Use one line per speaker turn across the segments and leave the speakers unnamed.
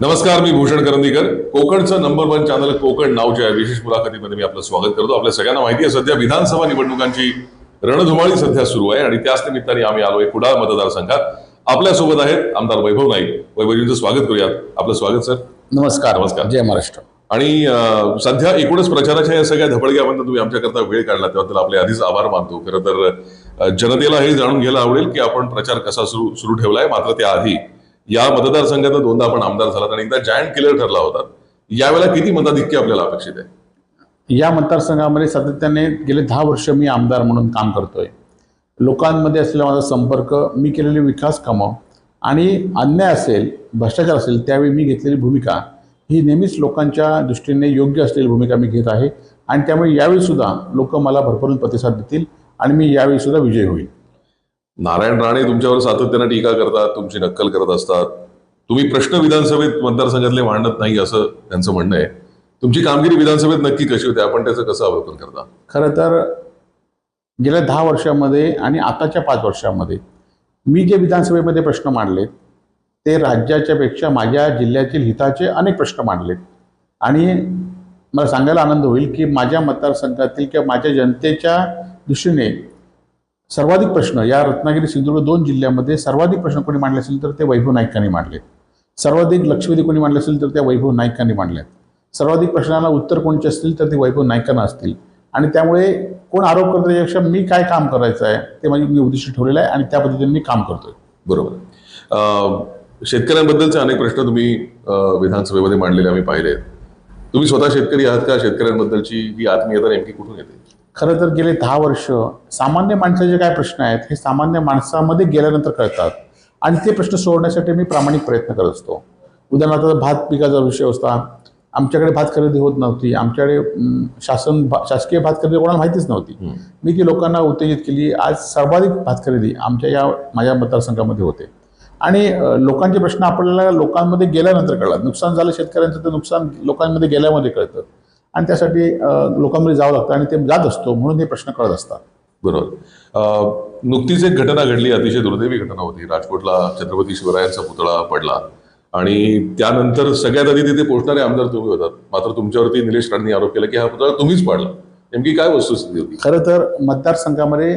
नमस्कार मी भूषण करंदीकर. कोकणचं नंबर वन चॅनल कोकण नावच्या या विशेष मुलाखतीमध्ये मी आपलं स्वागत करतो. आपल्या सगळ्यांना माहिती आहे सध्या विधानसभा निवडणुकांची रणधुमाळी सध्या सुरू आहे आणि त्याच निमित्ताने आम्ही आलोय कुडाळ मतदारसंघात. आपल्यासोबत आहेत आमदार वैभव नाईक. वैभवजींचं स्वागत करूयात. आपलं स्वागत सर.
नमस्कार.
नमस्कार.
जय महाराष्ट्र.
आणि सध्या एकूणच प्रचाराच्या या सगळ्या धपडग्यामधून तुम्ही आमच्याकरता वेळ काढला त्याबद्दल आपले आधीच आभार मानतो. खरं तर जनतेला हे जाणून घ्यायला आवडेल की आपण प्रचार कसा सुरू सुरू ठेवलाय. मात्र त्याआधी या मतदारसंघात दोनदा आपण आमदार झालात आणि एकदा जायंट किलर ठरला होता. यावेळेला किती मताधिक्य आपल्याला अपेक्षित आहे?
या मतदारसंघामध्ये सातत्याने गेले दहा वर्ष मी आमदार म्हणून काम करतोय. लोकांमध्ये असलेला माझा संपर्क मी केलेली विकास कामं आणि अन्याय असेल भ्रष्टाचार असेल त्यावेळी मी घेतलेली भूमिका ही नेहमीच लोकांच्या दृष्टीने योग्य असलेली भूमिका मी घेत आहे. आणि त्यामुळे यावेळी सुद्धा लोक मला भरभरून प्रतिसाद देतील आणि मी यावेळी सुद्धा विजयी होईल.
नारायण राणे तुमच्यावर सातत्यानं टीका करतात तुमची नक्कल करत असतात. तुम्ही प्रश्न विधानसभेत मतदारसंघातले मांडत नाही असं त्यांचं म्हणणं आहे. तुमची कामगिरी विधानसभेत नक्की कशी होते? आपण त्याचं कसं अवलोकन करता?
खरं तर गेल्या दहा वर्षामध्ये आणि आताच्या पाच वर्षामध्ये मी जे विधानसभेमध्ये प्रश्न मांडले ते राज्याच्या पेक्षा माझ्या जिल्ह्यातील हिताचे अनेक प्रश्न मांडलेत. आणि मला सांगायला आनंद होईल की माझ्या मतदारसंघातील किंवा माझ्या जनतेच्या दृष्टीने सर्वाधिक प्रश्न या रत्नागिरी सिंधुदुर्ग दोन जिल्ह्यामध्ये सर्वाधिक प्रश्न कोणी मांडले असेल तर ते वैभव नाईकांनी मांडलेत. सर्वाधिक लक्षवेधी कोणी मांडले असेल तर त्या वैभव नाईकांनी मांडल्यात सर्वाधिक प्रश्नाला उत्तर कोणचे असतील तर ते वैभव नाईकांना असतील. आणि त्यामुळे कोण आरोप करतो त्याच्यापेक्षा मी काय काम करायचं आहे ते माझी मी उद्दिष्ट ठेवलेलं आहे आणि त्या पद्धतीने मी काम करतोय.
बरोबर. शेतकऱ्यांबद्दलचे अनेक प्रश्न तुम्ही विधानसभेमध्ये मांडलेले आम्ही पाहिले आहेत. तुम्ही स्वतः शेतकरी आहात का? शेतकऱ्यांबद्दलची ही आत्मीयता नेमकी कुठून येते?
खरं तर गेले दहा वर्ष सामान्य माणसाचे काय प्रश्न आहेत हे सामान्य माणसामध्ये गेल्यानंतर कळतात. आणि ते प्रश्न सोडवण्यासाठी मी प्रामाणिक प्रयत्न करत असतो. उदाहरणार्थ भात पिकाचा विषय होता आमच्याकडे भात खरेदी होत नव्हती. आमच्याकडे शासन भा- शासकीय भात खरेदी कोणाला माहितीच नव्हती. मी ती लोकांना उत्तेजित केली आज सर्वाधिक भात खरेदी आमच्या या माझ्या मतदारसंघामध्ये होते. आणि लोकांचे प्रश्न आपल्याला लोकांमध्ये गेल्यानंतर कळतात. नुकसान झालं शेतकऱ्यांचं तर नुकसान लोकांमध्ये गेल्यामध्ये कळतं. आणि त्यासाठी लोकांमध्ये जावं लागतं आणि ते जात असतो म्हणून हे प्रश्न कळत असतात.
बरोबर. नुकतीच एक घटना घडली अतिशय दुर्दैवी घटना होती. राजकोटला छत्रपती शिवरायांचा पुतळा पडला आणि त्यानंतर सगळ्यात आधी तिथे पोहोचणारे आमदार तुम्ही होतात. मात्र तुमच्यावरती निलेश राणेंनी आरोप केला की हा पुतळा तुम्हीच पाडला. नेमकी काय वस्तुस्थिती होती?
खरं तर मतदारसंघामध्ये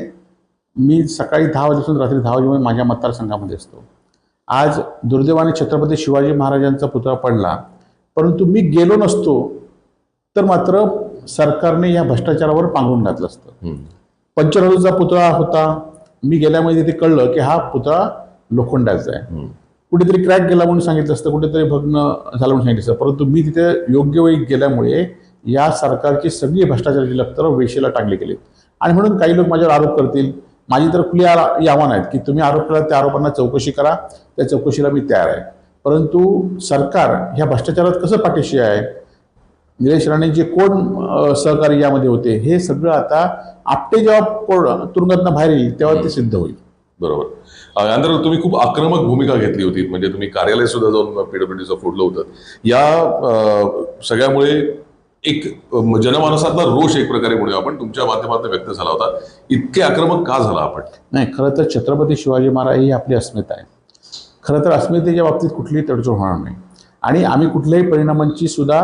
मी सकाळी दहा वाजेपासून रात्री दहा वाजेपर्यंत माझ्या मतदारसंघामध्ये असतो. आज दुर्दैवाने छत्रपती शिवाजी महाराजांचा पुतळा पडला परंतु मी गेलो नसतो तर मात्र सरकारने या भ्रष्टाचारावर पांघरून घातलं असतं. पंचरथाचा पुतळा होता. मी गेल्यामध्ये तिथे कळलं की हा पुतळा लोखंडाचा आहे. कुठेतरी क्रॅक गेला म्हणून सांगितलं असतं कुठेतरी भग्न झालं म्हणून सांगितलं असतं. परंतु मी तिथे योग्य वेळी गेल्यामुळे या सरकारची सगळी भ्रष्टाचाराची लपतरं वेशीला टाकली गेली. आणि म्हणून काही लोक माझ्यावर आरोप करतील. माझी तर खुली आव्हान आहेत की तुम्ही आरोप केला त्या आरोपांना चौकशी करा. त्या चौकशीला मी तयार आहे. परंतु सरकार ह्या भ्रष्टाचारात कसं पाठीशी आहे? निलेश राणेंचे कोण सहकारी यामध्ये होते हे सगळं आता आपटे जेव्हा कोण तुरुंगातनं बाहेर येईल तेव्हा ते सिद्ध होईल.
बरोबर. यानंतर तुम्ही खूप आक्रमक भूमिका घेतली होती म्हणजे तुम्ही कार्यालय सुद्धा जाऊन पीडब्ल्यूडीचं फोडलं होतं. या सगळ्यामुळे एक जनमानसातला रोष एक प्रकारे म्हणूया आपण तुमच्या माध्यमातून व्यक्त झाला होता. इतके आक्रमक का झाला आपण?
नाही खरं तर छत्रपती शिवाजी महाराज ही आपली अस्मिता आहे. खरं तर अस्मितेच्या बाबतीत कुठलीही तडजोड होणार नाही. आणि आम्ही कुठल्याही परिणामांची सुद्धा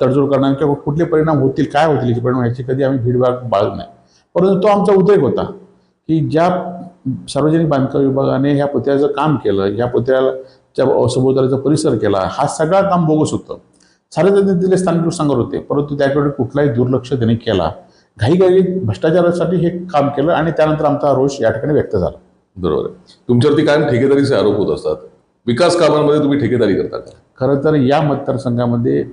तडजोड करणार किंवा कुठले परिणाम होतील काय होतील याचे परिणाम याची कधी आम्ही भीडभाग बाळगू नाही. परंतु तो आमचा उद्रेक होता की ज्या सार्वजनिक बांधकाम विभागाने ह्या पुतळ्याचं काम केलं ह्या पुतळ्याच्या सभोवतालचा परिसर केला हा सगळा काम बोगस होतं. सार्वजनिक दिले स्थानिक लोक सांगत होते परंतु त्याकडे कुठलाही दुर्लक्ष त्यांनी केला. घाईघाई भ्रष्टाचारासाठी हे काम केलं आणि त्यानंतर आमचा रोष या ठिकाणी व्यक्त झाला.
बरोबर आहे. तुमच्यावरती कायम ठेकेदारीचे आरोप होत असतात. विकास कामांमध्ये तुम्ही ठेकेदारी करता का?
खरं तर या मतदारसंघामध्ये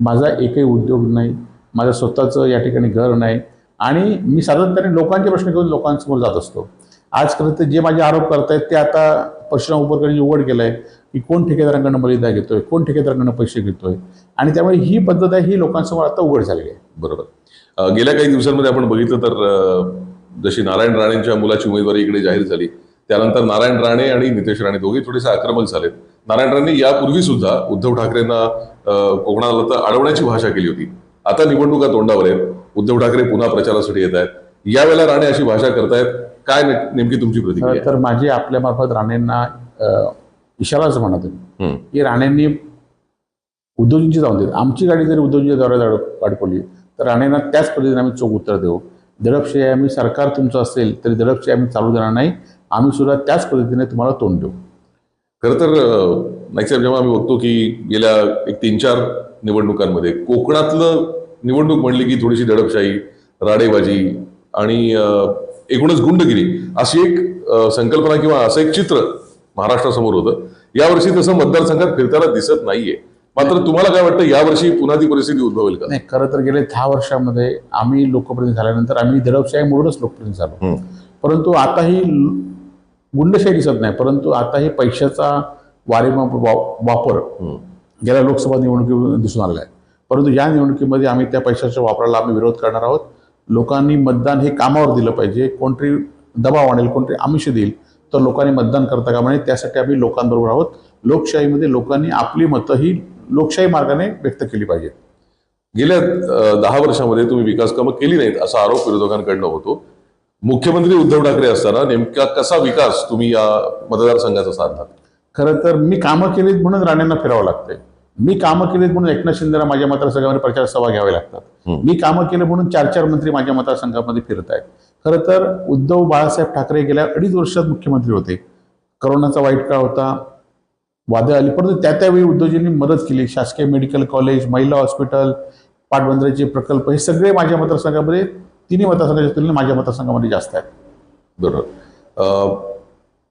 माझा एकही उद्योग नाही माझं स्वतःचं या ठिकाणी घर नाही आणि मी सातत्याने लोकांचे प्रश्न घेऊन लोकांसमोर जात असतो. आज खरं तर जे माझे आरोप करतायत ते आता परशुराम उपकरणी उघड केलं आहे की कोण ठेकेदारांकडनं बलिदा घेतोय कोण ठेकेदारांकडनं पैसे घेतोय आणि त्यामुळे ही पद्धत आहे ही लोकांसमोर आता उघड झालेली आहे.
बरोबर. गेल्या काही दिवसांमध्ये आपण बघितलं तर जशी नारायण राणेंच्या मुलाची उमेदवारी इकडे जाहीर झाली त्यानंतर नारायण राणे आणि नितेश राणे दोघे थोडेसे आक्रमक झालेत. नारायण राणे यापूर्वी सुद्धा उद्धव ठाकरेंना कोकणाला तर अडवण्याची भाषा केली होती. आता निवडणुका तोंडावर आहेत. उद्धव ठाकरे पुन्हा प्रचारासाठी येत आहेत. यावेळेला राणे अशी भाषा करतायत. काय नेमकी तुमची प्रतिक्रिया आहे?
तर माझी आपल्यामार्फत राणेंना अ, इशाराच म्हणा तुम्ही.
हम्म.
की राणेंनी उद्धवजींची जाऊन देत. आमची गाडी जरी उद्धवजींच्या दौऱ्यात अडकवली तर राणेंना त्याच पद्धतीने आम्ही चोख उत्तर देऊ. दडपशाही आम्ही सरकार तुमचं असेल तरी दडपशाही आम्ही चालू देणार नाही. आम्ही सुद्धा त्याच पद्धतीने तुम्हाला तोंड देऊ.
खरं तर नाईक साहेब जेव्हा आम्ही बघतो की गेल्या एक तीन चार निवडणुकांमध्ये कोकणातलं निवडणूक म्हणली की थोडीशी दडपशाही राडेबाजी आणि एकूणच गुंडगिरी अशी एक संकल्पना किंवा असं एक चित्र महाराष्ट्रासमोर होतं. यावर्षी तसं मतदारसंघात फिरताना दिसत नाहीये. मात्र तुम्हाला काय वाटतं यावर्षी पुन्हा ती परिस्थिती उद्भवेल का?
नाही खरं तर गेले दहा वर्षामध्ये आम्ही लोकप्रतिनिधी झाल्यानंतर आम्ही दडपशाही म्हणूनच लोकप्रतिनिधी झालो. परंतु आताही गुंडशाही दिसत नाही परंतु आताही पैशाचा वारेमा वा- वापर. गेल्या लोकसभा निवडणुकीत दिसून आलेला आहे. परंतु या निवडणुकीमध्ये आम्ही त्या पैशाच्या वापराला आम्ही विरोध करणार आहोत. लोकांनी मतदान हे कामावर दिलं पाहिजे. कोणतरी दबाव आणेल कोणतरी आमिष देईल तर लोकांनी मतदान करता कामा नये. त्यासाठी आम्ही लोकांबरोबर आहोत. लोकशाहीमध्ये लोकांनी आपली मतं ही लोकशाही मार्गाने व्यक्त केली पाहिजेत.
गेल्या दहा वर्षामध्ये तुम्ही विकास कामं केली नाहीत असा आरोप विरोधकांकडनं होतो. मुख्यमंत्री उद्धव ठाकरे असताना नेमका कसा विकास तुम्ही या मतदारसंघाचा साधला
खरं तर मी कामं केलीत म्हणून राणेंना फिरावं लागतंय. मी कामं केलीत म्हणून एकनाथ शिंदेला माझ्या मतदारसंघामध्ये प्रचार सभा घ्याव्या लागतात. मी कामं केले म्हणून चार चार मंत्री माझ्या मतदारसंघामध्ये फिरत आहेत. खरं तर उद्धव बाळासाहेब ठाकरे गेल्या अडीच वर्षात मुख्यमंत्री होते. करोनाचा वाईट काळ होता. वादळ आली परंतु त्या त्यावेळी उद्धवजींनी मदत केली. शासकीय मेडिकल कॉलेज महिला हॉस्पिटल पाटबंधारेचे प्रकल्प हे सगळे माझ्या मतदारसंघामध्ये तिन्ही मतदारसंघाच्या तुलनेत माझ्या मतदारसंघामध्ये जास्त आहेत.
बरोबर.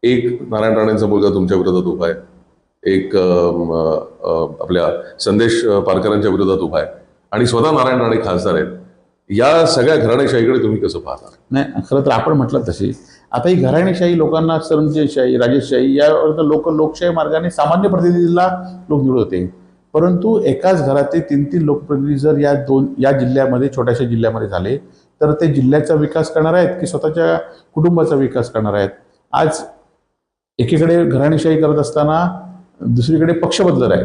एक नारायण राणेंचा मुलगा तुमच्या विरोधात उभा आहे. एक आपल्या संदेश पारकरांच्या विरोधात उभा आहे. आणि स्वतः नारायण राणे खासदार आहेत. या सगळ्या घराणेशाहीकडे तुम्ही कसं पाहता
नाही खरं तर आपण म्हटलं तशी. आता ही घराणेशाही लोकांना सरंजाशाही राजेशाही यावर लोक लोकशाही मार्गाने सामान्य प्रतिनिधीला लोक निवडत होते परंतु एकाच घराचे तीन तीन लोकप्रतिनिधी जर या दोन या जिल्ह्यामध्ये छोट्याशा जिल्ह्यामध्ये झाले तर ते जिल्ह्याचा विकास करणार आहेत की स्वतःच्या कुटुंबाचा विकास करणार आहेत? आज एकीकडे घराणेशाही करत असताना दुसरीकडे पक्ष बदलत आहे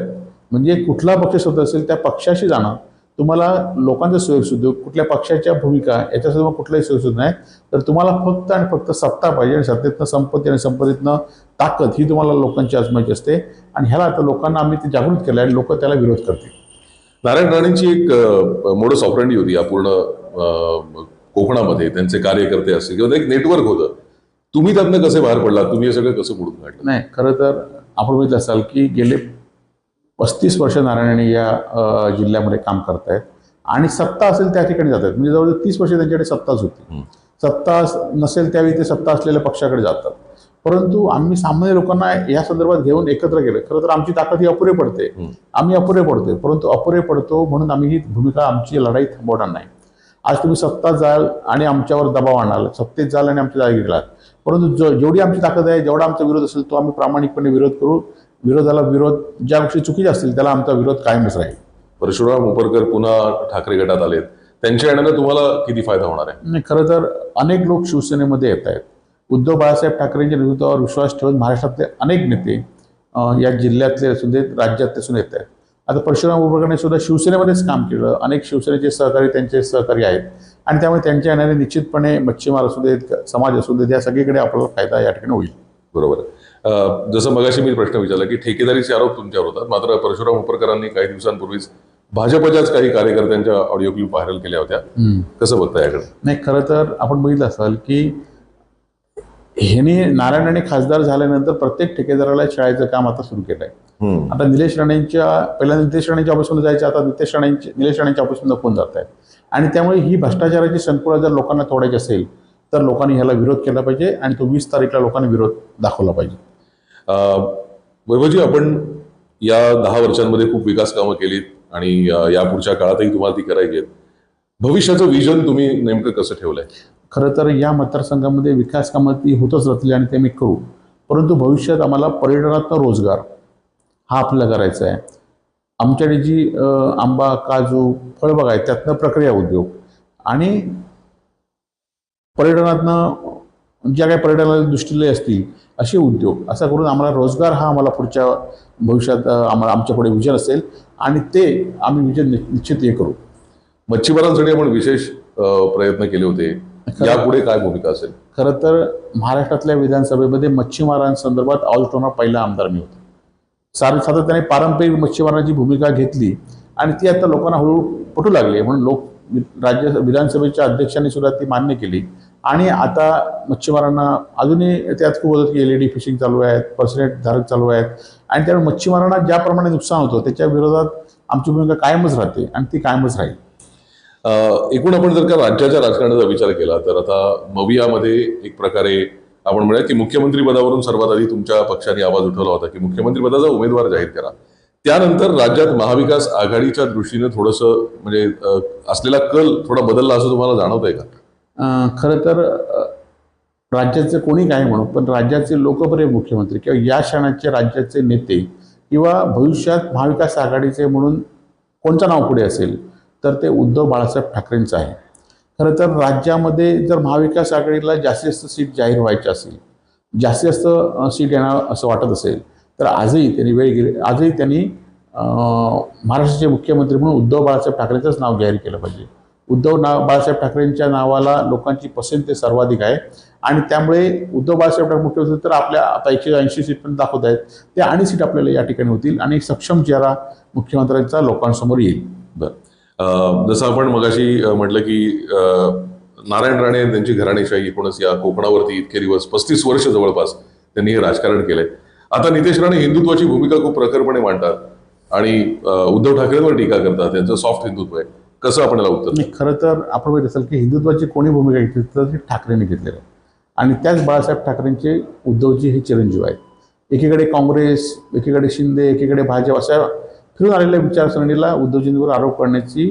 म्हणजे कुठला पक्ष स्वतः असेल त्या पक्षाशी जाणं. तुम्हाला लोकांचा सोयीसुद्धा कुठल्या पक्षाच्या भूमिका याच्यासुद्धा कुठलाही सोयीसुद्धा नाही. तर तुम्हाला फक्त आणि फक्त सत्ता पाहिजे आणि सत्तेतनं संपत्ती आणि संपत्तीतनं ताकद ही तुम्हाला लोकांची आजमायची असते. आणि ह्याला आता लोकांना आम्ही ते जागृत केलं आणि लोक त्याला विरोध करतील.
नारायण राणेंची एक मोडस ऑपरेंडी होती या पूर्ण कोकणामध्ये. त्यांचे कार्यकर्ते असतील किंवा एक नेटवर्क होतं. तुम्ही त्यातनं कसे बाहेर पडला तुम्ही हे सगळं कसं पुढून काढलं?
नाही खरं तर आपण बघितलं असाल की गेले पस्तीस वर्ष नारायणी या जिल्ह्यामध्ये काम करतायत. आणि सत्ता असेल त्या ठिकाणी जातात म्हणजे जवळजवळ तीस वर्ष त्यांच्याकडे सत्ताच होती. सत्ता नसेल त्यावेळी ते सत्ता असलेल्या पक्षाकडे जातात. परंतु आम्ही सामान्य लोकांना या संदर्भात घेऊन एकत्र केलं. खरं तर आमची ताकद ही अपुरे पडते. आम्ही अपुरे पडतोय. परंतु अपुरे पडतो म्हणून आम्ही ही भूमिका आमची लढाई थांबवणार नाही. आज तुम्ही सत्ता जाल आणि आमच्यावर दबाव आणाल. सत्तेत जाल आणि आमच्या जागी गेलात परंतु जो जेवढी आमची ताकद आहे जेवढा आमचा विरोध असेल तो आम्ही प्रामाणिकपणे विरोध करू. विरोधाला विरोध ज्या गोष्टी चुकीच्या असतील त्याला आमचा विरोध कायमच राहील.
परशुराम उपरकर पुन्हा ठाकरे गटात आलेत. त्यांच्या येण्यानं तुम्हाला किती फायदा होणार आहे?
नाही खरं तर अनेक लोक शिवसेनेमध्ये येत आहेत उद्धव बाळासाहेब ठाकरेंच्या नेतृत्वावर विश्वास ठेवून महाराष्ट्रातले अनेक नेते या जिल्ह्यातले असू देत राज्यातले सुद्धा येत आहेत. आता परशुराम उपकरणे सुद्धा शिवसेनेमध्येच काम केलं. अनेक शिवसेनेचे सहकारी त्यांचे सहकारी आहेत. आणि त्यामुळे त्यांच्या येणारे निश्चितपणे मच्छीमार असू देत समाज असू देत या सगळीकडे आपल्याला फायदा या ठिकाणी होईल.
बरोबर. जसं मगाशी मी प्रश्न विचारला की ठेकेदारीचे आरोप तुमच्यावर होतात. मात्र परशुराम उपरकरांनी काही दिवसांपूर्वीच भाजपच्याच काही कार्यकर्त्यांच्या ऑडिओ क्लिप व्हायरल केल्या होत्या. कसं बघता याकडे?
नाही खरं तर आपण बघितलं असाल की ह्याने नारायण राणे खासदार झाल्यानंतर प्रत्येक ठेकेदाराला शाळेचं काम आता सुरू केलं आहे
हम्म.
आता निलेश राणेंच्या पहिल्यांदा नितेश राणेंच्या ऑफिसमध्ये जायचं आता नितेश राणेंचे निलेश राणेंच्या ऑफिसमध्ये फोन जात आहेत आणि त्यामुळे ही भ्रष्टाचाराची संकुला जर लोकांना तोडायची असेल तर लोकांनी ह्याला विरोध केला पाहिजे आणि तो वीस तारीखला लोकांनी विरोध दाखवला पाहिजे.
वैभवजी आपण या दहा वर्षांमध्ये खूप विकास कामं केलीत आणि अं, यापुढच्या काळातही तुम्हाला ती करायची आहेत. भविष्याचं विजन तुम्ही नेमकं कसं ठेवलंय?
खरं तर या मतदारसंघामध्ये विकास कामं ती होतच राहतील आणि ते मी करू. परंतु भविष्यात आम्हाला पर्यटनातनं रोजगार हा आपल्याला करायचा आहे. आमच्याकडे जी आंबा काजू फळबाग आहे त्यातनं प्रक्रिया उद्योग. आणि पर्यटनातनं ज्या काही पर्यटनाला दृष्टीले असतील असे उद्योग. असा करून आम्हाला रोजगार हा आम्हाला पुढच्या भविष्यात आम्हाला आमच्या पुढे विजन असेल आणि ते आम्ही विजन नि- निश्चित हे करू.
मच्छीमारांसाठी आपण विशेष प्रयत्न केले होते. यापुढे काय भूमिका असेल?
खरं तर महाराष्ट्रातल्या विधानसभेमध्ये मच्छीमारांसंदर्भात ऑल टोना पहिला आमदार मी होतो. सार सातत्याने पारंपरिक मच्छीमारांची भूमिका घेतली आणि ती आता लोकांना हळूहळू पटू लागली. म्हणून लोक राज्य विधानसभेच्या अध्यक्षांनी सुद्धा ती मान्य केली. आणि आता मच्छीमारांना अजूनही त्यात खूप होतं की एल ई डी फिशिंग चालू आहेत पर्सनेट धारक चालू आहेत. आणि त्यामुळे मच्छीमारांना ज्याप्रमाणे नुकसान होतं त्याच्या विरोधात आमची भूमिका कायमच राहते आणि ती कायमच राहील.
एकूण आपण जर का राज्याच्या राजकारणाचा विचार केला तर आता मवियामध्ये एक प्रकारे आपण म्हणूया की मुख्यमंत्री पदावरून सर्वात आधी तुमच्या पक्षाने आवाज उठवला होता की मुख्यमंत्री पदाचा उमेदवार जाहीर करा. त्यानंतर राज्यात महाविकास आघाडीच्या दृष्टीने थोडंसं म्हणजे असलेला कल थोडा बदलला असं तुम्हाला जाणवत आहे का
खरं तर राज्याचे कोणी काय म्हणू पण राज्याचे लोकप्रिय मुख्यमंत्री किंवा या क्षणाचे राज्याचे नेते किंवा भविष्यात महाविकास आघाडीचे म्हणून कोणतं नाव पुढे असेल? तर ते उद्धव बाळासाहेब ठाकरेंचं आहे. खरं तर राज्यामध्ये जर महाविकास आघाडीला जास्तीत जास्त सीट जाहीर व्हायची असेल जास्तीत जास्त सीट येणार असं वाटत असेल तर आजही त्यांनी वेळ गेली आजही त्यांनी महाराष्ट्राचे मुख्यमंत्री म्हणून उद्धव बाळासाहेब ठाकरेंचंच नाव जाहीर केलं पाहिजे. उद्धव नाव बाळासाहेब ठाकरेंच्या नावाला लोकांची पसंती सर्वाधिक आहे. आणि त्यामुळे उद्धव बाळासाहेब ठाकरे मुख्यमंत्री तर आपल्या आता एकशे ऐंशी सीट पण दाखवत आहेत. ते आणि सीट आपल्याला या ठिकाणी होतील आणि सक्षम चेहरा मुख्यमंत्र्यांचा लोकांसमोर येईल.
बरं. जसं आपण मगाशी म्हटलं की नारायण राणे त्यांची घराणेशाही एकूणच या कोकणावरती इतके दिवस पस्तीस वर्ष जवळपास त्यांनी हे राजकारण केलंय. आता नितेश राणे हिंदुत्वाची भूमिका खूप प्रखरपणे मांडतात आणि उद्धव ठाकरेंवर टीका करतात त्यांचं सॉफ्ट हिंदुत्व आहे. कसं आपण उत्तर
आणि खरं तर आपण बघित असेल की हिंदुत्वाची कोणी भूमिका घेतली तर ती ठाकरेंनी घेतलेली आहे. आणि त्याच बाळासाहेब ठाकरेंचे उद्धवजी हे चिरंजीव आहेत. एकीकडे काँग्रेस एकीकडे शिंदे एकीकडे भाजप अशा फिरून आलेल्या विचारसरणीला उद्धवजींवर आरोप करण्याची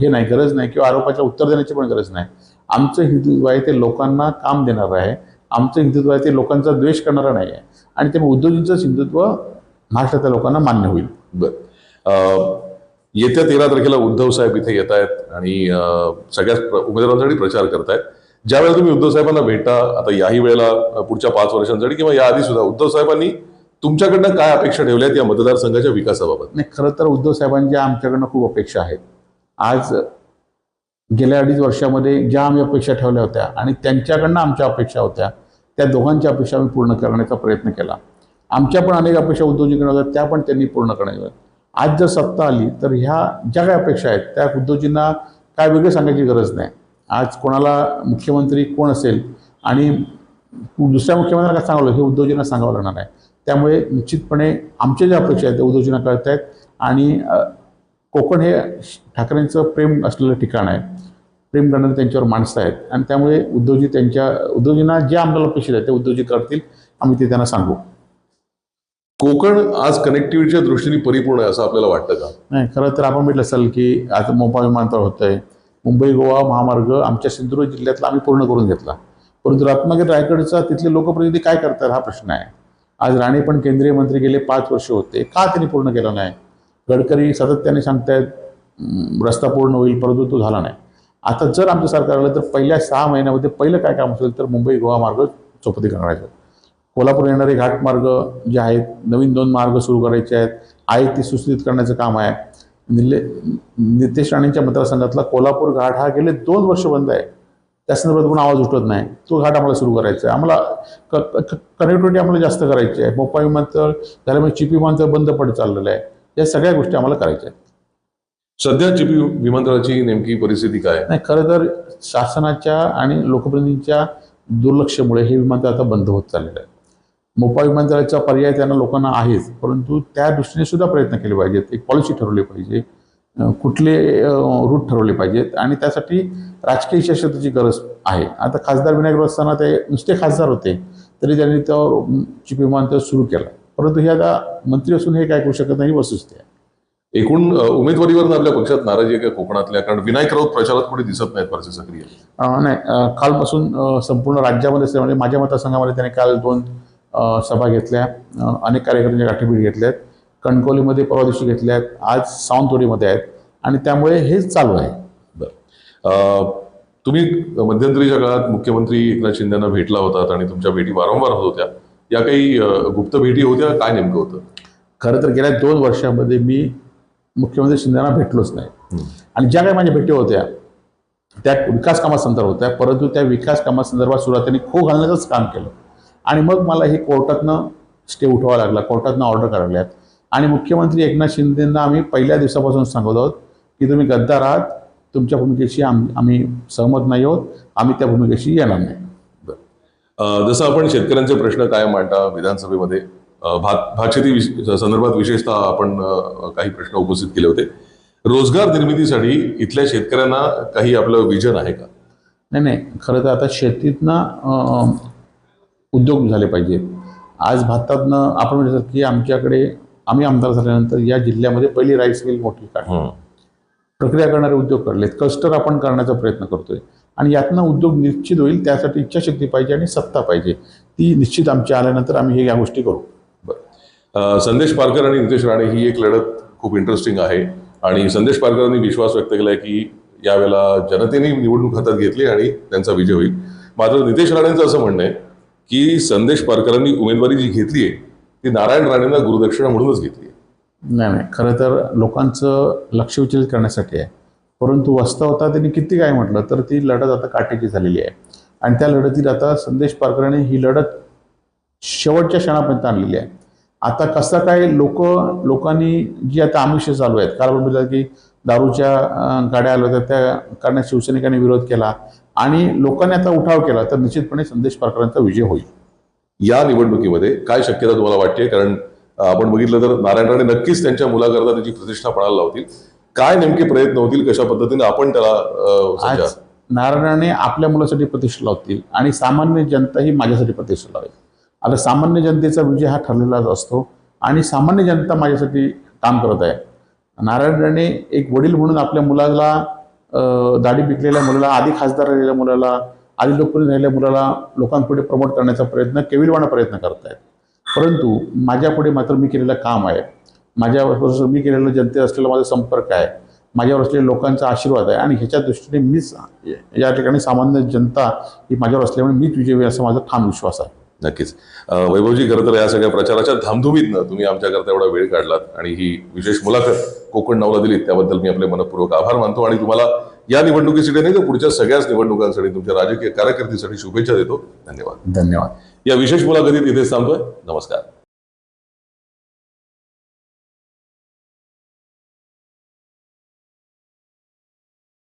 हे नाही गरज नाही किंवा आरोपाच्या उत्तर देण्याची पण गरज नाही. आमचं हिंदुत्व आहे ते लोकांना काम देणारं आहे. आमचं हिंदुत्व आहे ते लोकांचा द्वेष करणारं नाही आहे. आणि त्यामुळे उद्धवजींचंच हिंदुत्व महाराष्ट्रातल्या लोकांना मान्य होईल.
बर. येत्या तेरा तारखेला उद्धव साहेब इथे येत आहेत आणि सगळ्याच प्र- उमेदवारांसाठी प्रचार करतायत. ज्यावेळेला तुम्ही उद्धव साहेबांना भेटा आता याही वेळेला पुढच्या पाच वर्षांसाठी किंवा याआधी सुद्धा उद्धव साहेबांनी तुमच्याकडनं काय अपेक्षा ठेवल्यात या मतदारसंघाच्या विकासाबाबत?
नाही खरं तर उद्धव साहेबांच्या आमच्याकडनं खूप अपेक्षा आहेत. आज गेल्या अडीच वर्षामध्ये ज्या आम्ही अपेक्षा ठेवल्या होत्या आणि त्यांच्याकडनं आमच्या अपेक्षा होत्या त्या दोघांच्या अपेक्षा आम्ही पूर्ण करण्याचा प्रयत्न केला. आमच्या पण अनेक अपेक्षा उद्धवजीकडे होत्या त्या पण त्यांनी पूर्ण करण्याच्या आज जर सत्ता आली तर ह्या ज्या काय अपेक्षा आहेत त्या उद्धवजींना काय वेगळं सांगायची गरज नाही. आज कोणाला मुख्यमंत्री कोण असेल आणि दुसऱ्या मुख्यमंत्र्यांना काय सांगावं हे उद्धवजींना सांगावं लागणार आहे. त्यामुळे निश्चितपणे आमच्या ज्या अपेक्षा आहेत त्या उद्धवजींना कळत आहेत. आणि कोकण हे ठाकरेंचं प्रेम असलेलं ठिकाण आहे. प्रेम करणारे त्यांच्यावर माणसं आहेत. आणि त्यामुळे उद्धवजी त्यांच्या उद्धवजींना जे आम्हाला अपेक्षित आहे ते उद्धवजी करतील आम्ही ते त्यांना सांगू.
कोकण आज कनेक्टिव्हिटीच्या दृष्टीने परिपूर्ण आहे असं आपल्याला वाटतं का?
नाही खरं तर आपण म्हटलं असेल की आता मोपा विमानतळ होतं आहे मुंबई गोवा महामार्ग आमच्या सिंधुदुर्ग जिल्ह्यातला आम्ही पूर्ण करून घेतला. परंतु रत्नागिरी रायगडचा तिथले लोकप्रतिनिधी काय करतात हा प्रश्न आहे. आज राणे पण केंद्रीय मंत्री गेले पाच वर्ष होते. का त्यांनी पूर्ण केलं नाही? गडकरी सातत्याने सांगतायत रस्ता पूर्ण होईल परंतु तो झाला नाही. आता जर आमचं सरकार आलं तर पहिल्या सहा महिन्यामध्ये पहिलं काय काम असेल तर मुंबई गोवा मार्ग चौपती करायचं कोल्हापूर येणारे घाटमार्ग जे आहेत नवीन दोन मार्ग सुरू करायचे आहेत. आहे ती सुस्थित करण्याचं काम आहे. निले नितेश राणेंच्या मतदारसंघातला कोल्हापूर घाट हा गेले दोन वर्ष बंद आहे. त्या संदर्भात कोण आवाज उठवत नाही. तो घाट आम्हाला सुरू करायचा आहे. आम्हाला कनेक्टिव्हिटी आम्हाला जास्त करायची आहे. मोपा विमानतळ झाल्यामुळे चिपी विमानतळ बंद पडत चाललेलं आहे. या सगळ्या गोष्टी आम्हाला करायच्या आहेत.
सध्या चिपी विमानतळाची नेमकी परिस्थिती काय आहे?
नाही खरं तर शासनाच्या आणि लोकप्रतिनिधींच्या दुर्लक्षमुळे हे विमानतळ आता बंद होत चाललेलं आहे. मोपा विमानतळाचा पर्याय त्यांना लोकांना आहेच. परंतु त्या दृष्टीने सुद्धा प्रयत्न केले पाहिजेत. एक पॉलिसी ठरवली पाहिजे. कुठले रूट ठरवले पाहिजेत. आणि त्यासाठी राजकीय इच्छाशक्तीची गरज आहे. आता खासदार विनायक असताना ते नुसते खासदार होते तरी त्यांनी तो चिप विमानतळ सुरू केला. परंतु हे आता मंत्री असून हे काय करू शकत नाही वस्तुस्थिती आहे.
एकूण उमेदवारीवर आपल्या पक्षात नाराजी आहे का कोकणातल्या कारण विनायक राऊत प्रचारात कुठे दिसत नाहीत फारसे सक्रिय.
नाही कालपासून संपूर्ण राज्यामध्ये असल्यामुळे म्हणजे माझ्या मतदारसंघामध्ये त्याने काल दोन सभा घेतल्या. अनेक कार्यकर्त्यांच्या गाठीभेटी घेतल्यात. कणकवलीमध्ये परवा दिवशी घेतल्यात आज सावंतवाडीमध्ये आहेत. आणि त्यामुळे हेच चालू आहे.
अ, तुम्ही मध्यंतरीच्या काळात मुख्यमंत्री एकनाथ शिंदेना भेटला होतात आणि तुमच्या भेटी वारंवार होत होत्या या काही गुप्त भेटी होत्या? काय नेमकं होतं?
खरं तर गेल्या दोन वर्षामध्ये मी मुख्यमंत्री शिंदेना भेटलोच नाही. आणि ज्या काही माझ्या भेटी होत्या त्या विकास कामासंदर्भात होत्या. परंतु त्या विकास कामासंदर्भात सुरुवातीने खो घालण्याचंच काम केलं. आणि मग मला हे कोर्टातनं स्टे उठवावा लागला. कोर्टातनं ऑर्डर करायला आणि मुख्यमंत्री एकनाथ शिंदेंना आम्ही पहिल्या दिवसापासून सांगत आहोत की तुम्ही गद्दार आहात तुमच्या भूमिकेशी आम आम्ही सहमत नाही आहोत आम्ही त्या भूमिकेशी येणार नाही.
जसं आपण शेतकऱ्यांचे प्रश्न कायम मांडता विधानसभेमध्ये? भात भातशेती विश- संदर्भात विशेषतः आपण काही प्रश्न उपस्थित केले होते. रोजगार निर्मितीसाठी इथल्या शेतकऱ्यांना काही आपलं विजन आहे का?
नाही नाही. खरं तर आता शेतीतनं उद्योग झाले पाहिजेत. आज भारतातनं आपण म्हणतो की आमच्याकडे आम्ही आमदार झाल्यानंतर या जिल्ह्यामध्ये पहिली राईस मिल मोठी काढली. प्रक्रिया करणारे उद्योग काढलेत क्लस्टर आपण करण्याचा प्रयत्न करतोय. आणि यातनं उद्योग निश्चित होईल त्यासाठी इच्छाशक्ती पाहिजे आणि सत्ता पाहिजे. ती निश्चित आमच्या आल्यानंतर आम्ही हे या गोष्टी करू.
अ, संदेश पारकर आणि नितेश राणे ही एक लढत खूप इंटरेस्टिंग आहे. आणि संदेश पारकरांनी विश्वास व्यक्त केलाय की यावेळेला जनतेने निवडणूक हातात घेतली आणि त्यांचा विजय होईल. मात्र नितेश राणेंचं असं म्हणणं आहे की संदेश पारकरांनी उमेदवारी जी घेतली आहे ती नारायण राणेंना गुरुदक्षिणा म्हणूनच घेतली.
नाही नाही. खरं तर लोकांचं लक्ष विचलित करण्यासाठी आहे. परंतु वास्तवता त्यांनी किती काय म्हटलं तर ती लढत आता काटेची झालेली आहे. आणि त्या लढतीत आता संदेश पारकरांनी ही लढत शेवटच्या क्षणापर्यंत आणलेली आहे. आता कसं काय लोक लोकांनी जी आता आमिष चालू आहेत कारण आपण की दारूच्या गाड्या आल्या होत्या त्या करण्यास शिवसैनिकांनी विरोध केला आणि लोकांनी आता उठाव केला तर निश्चितपणे संदेश पारकरांचा विजय होईल.
या निवडणुकीमध्ये काय शक्यता तुम्हाला वाटते? कारण आपण बघितलं तर नारायण राणे नक्कीच त्यांच्या मुलाकरता त्याची प्रतिष्ठा पणाला लावतील. काय नेमके प्रयत्न होतील? कशा पद्धतीने आपण त्याला
नारायण
राणे
नारायणाने आपल्या मुलासाठी प्रतिष्ठा लावतील आणि सामान्य जनता ही माझ्यासाठी प्रतिष्ठा लावेल. आता सामान्य जनतेचा विजय हा ठरलेलाच असतो आणि सामान्य जनता माझ्यासाठी काम करत आहे. नारायण राणे एक वडील म्हणून आपल्या मुलाला दाढी पिकलेल्या मुलाला आधी खासदार राहिलेल्या मुलाला आधी लोकप्रिय राहिलेल्या मुलाला लोकांपुढे प्रमोट करण्याचा प्रयत्न केविलवाणा प्रयत्न करत आहेत परंतु माझ्यापुढे मात्र मी केलेलं काम आहे. माझ्यावर मी केलेलं जनते असलेला माझा संपर्क आहे. माझ्यावर असलेल्या लोकांचा आशीर्वाद आहे आणि ह्याच्या दृष्टीने मीच या ठिकाणी सामान्य जनता ही माझ्यावर असल्यामुळे मीच विजयी असा माझा ठाम विश्वास आहे.
नक्कीच. वैभवजी खरं तर या सगळ्या प्रचाराच्या धामधुमीतनं तुम्ही आमच्याकरता एवढा वेळ काढलात आणि ही विशेष मुलाखत कोकण नवला दिलीत त्याबद्दल मी आपले मनपूर्वक आभार मानतो आणि तुम्हाला या निवडणुकीसाठी नाही तर पुढच्या सगळ्याच निवडणुकांसाठी तुमच्या राजकीय कारकिर्दीसाठी शुभेच्छा देतो. धन्यवाद.
धन्यवाद.
या विशेष मुलाखतीत इथेच थांबतोय. नमस्कार.